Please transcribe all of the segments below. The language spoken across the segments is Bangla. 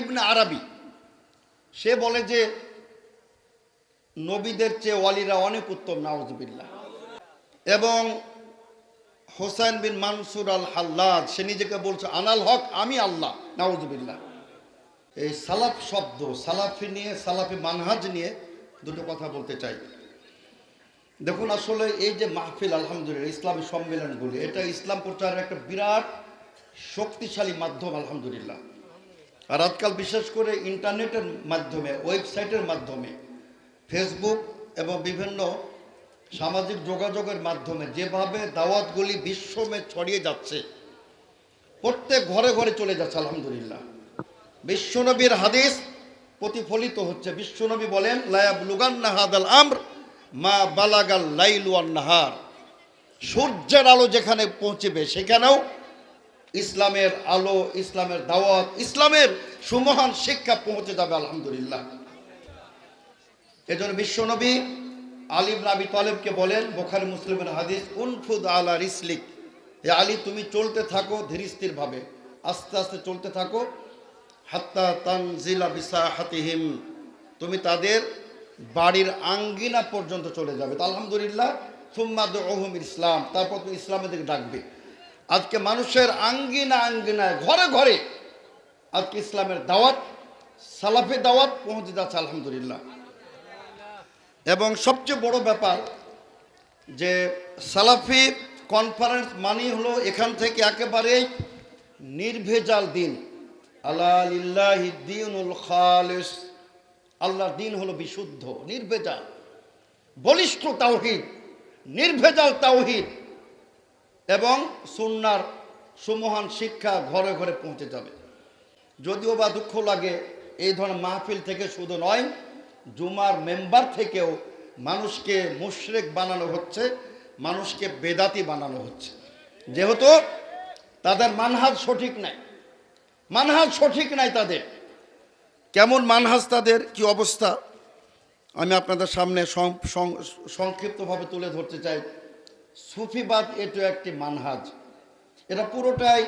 ইবনে আরবি। সে বলে যে, নবীদের চেয়ে ওয়ালিরা অনেক উত্তম নাওজবিল্লাহ এবং হোসেন বিন মানসুর আল হাল্লাদ সে নিজেকে বলছে, আনাল হক, আমি আল্লাহ নাওজবিল্লাহ এই সালাফ শব্দ, সালাফি নিয়ে, সালাফি মানহাজ নিয়ে দুটো কথা বলতে চাই। দেখুন আসলে এই যে মাহফিল, আলহামদুলিল্লাহ ইসলামী সম্মেলনগুলি, এটা ইসলাম প্রচারের একটা বিরাট শক্তিশালী মাধ্যম, আলহামদুলিল্লাহ। আর আজকাল বিশেষ করে ইন্টারনেটের মাধ্যমে, ওয়েবসাইটের মাধ্যমে, ফেসবুক এবং বিভিন্ন সামাজিক যোগাযোগের মাধ্যমে যেভাবে দাওয়াতগুলি বিশ্বমে ছড়িয়ে যাচ্ছে, প্রত্যেক ঘরে ঘরে চলে যাচ্ছে, আলহামদুলিল্লাহ। বিশ্বনবীর হাদিস প্রতিফলিত হচ্ছে। বিশ্বনবী বলেন লায়াব লুগান্না হাদাল আমর, মা বালাগাল লাইলু নাহার। সূর্যের আলো যেখানে পৌঁছবে, সেখানেও ইসলামের আলো, ইসলামের দাওয়াত, ইসলামের সুমহান শিক্ষা পৌঁছে যাবে, আলহামদুলিল্লাহ। এজন্য বিশ্বনবী আলিম নাবি তলেবকে বলেন, বোখারি মুসলিমের হাদিস, উনফুদ আলা রিসলিক। হে আলী, তুমি চলতে থাকো ধীরস্থির ভাবে আস্তে আস্তে চলতে থাকো, হাত্তা তানজিলা বিসা হাতিহিম তুমি তাদের বাড়ির আঙ্গিনা পর্যন্ত চলে যাবে। তো আলহামদুলিল্লাহ সুম্মাদ ওহম ইসলাম। তারপর তুমি ইসলামের দিকে ডাকবে। আজকে মানুষের আঙ্গিনা আঙ্গিনায় ঘরে ঘরে আজকে ইসলামের দাওয়াত, সালাফি দাওয়াত পৌঁছে যাচ্ছে, আলহামদুলিল্লাহ। এবং সবচেয়ে বড় ব্যাপার যে সালাফি কনফারেন্স মানি হলো এখান থেকে একেবারেই নির্ভেজাল দিন। আল্লাহ দিনুল খালেস, আল্লাহর দিন হলো বিশুদ্ধ, নির্ভেজাল। বলিষ্ঠ তাওহিদ, নির্ভেজাল তাওহিদ। এবং সুন্নার সুমহান শিক্ষা ঘরে ঘরে পৌঁছে যাবে। যদিও বা দুঃখ লাগে, এই ধরনের মাহফিল থেকে শুধু নয়, জুমার মেম্বার থেকেও মানুষকে মুশরেক বানানো হচ্ছে, মানুষকে বেদাতি বানানো হচ্ছে। যেহেতু তাদের মানহাজ সঠিক নাই। মানহাজ সঠিক নাই তাদের। কেমন মানহাজ তাদের, কি অবস্থা? আমি আপনাদের সামনে সংক্ষিপ্তভাবে তুলে ধরতে চাই। সুফিবাদ এটা একটি মানহাজ। এটা পুরোটাই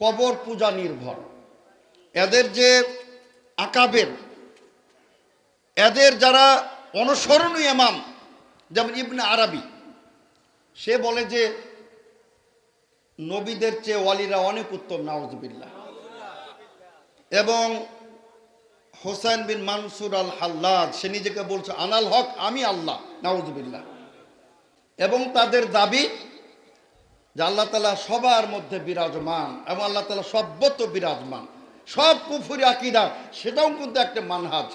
কবর পূজা নির্ভর। এদের যে আকাবের, এদের যারা অনুসরণীয় ইমাম, যেমন ইবনে আরবি, সে বলে যে, নবীদের চেয়ে ওয়ালিরা অনেক উত্তম নাওজবিল্লাহ এবং হোসেন বিন মানসুর আল হাল্লাদ সে নিজেকে বলছে, আনাল হক, আমি আল্লাহ, নাউজবিল্লাহ। এবং তাদের দাবি যে আল্লাহ তালা সবার মধ্যে বিরাজমান এবং আল্লাহ তালা সভ্যত বিরাজমান। সব কুফুরি আকিদা, সেটাও কিন্তু একটা মানহাজ।